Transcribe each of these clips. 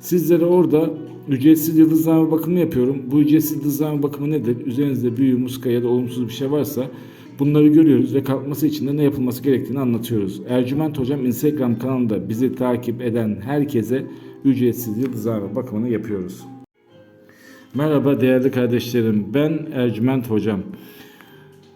sizlere orada ücretsiz yıldızlama bakımı yapıyorum. Bu ücretsiz yıldızlama bakımı nedir? Üzerinizde büyü, muska ya da olumsuz bir şey varsa bunları görüyoruz ve kalkması için de ne yapılması gerektiğini anlatıyoruz. Ercüment Hocam Instagram kanalında bizi takip eden herkese ücretsiz yıldızlama bakımını yapıyoruz. Merhaba değerli kardeşlerim. Ben Ercüment Hocam.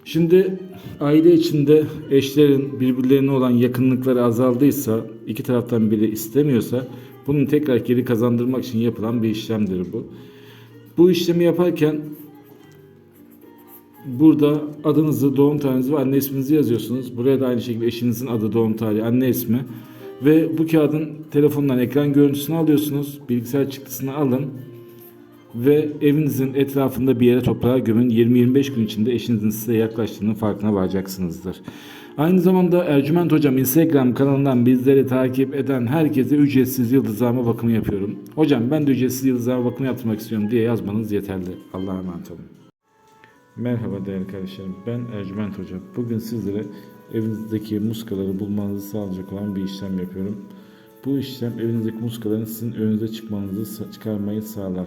Şimdi aile içinde eşlerin birbirlerine olan yakınlıkları azaldıysa, iki taraftan biri istemiyorsa bunun tekrar geri kazandırmak için yapılan bir işlemdir bu. Bu işlemi yaparken burada adınızı, doğum tarihinizi ve anne isminizi yazıyorsunuz. Buraya da aynı şekilde eşinizin adı, doğum tarihi, anne ismi. Ve bu kağıdın telefondan ekran görüntüsünü alıyorsunuz. Bilgisayar çıktısını alın ve evinizin etrafında bir yere toprağa gömün. 20-25 gün içinde eşinizin size yaklaştığının farkına varacaksınızdır. Aynı zamanda Ercüment Hocam Instagram kanalından bizleri takip eden herkese ücretsiz yıldızlama bakımı yapıyorum. Hocam ben de ücretsiz yıldızlama bakımı yaptırmak istiyorum diye yazmanız yeterli. Allah'a emanet olun. Merhaba değerli kardeşlerim. Ben Ercüment Hoca. Bugün sizlere evinizdeki muskaları bulmanızı sağlayacak olan bir işlem yapıyorum. Bu işlem evinizdeki muskaların sizin önünüze çıkmanızı çıkarmayı sağlar.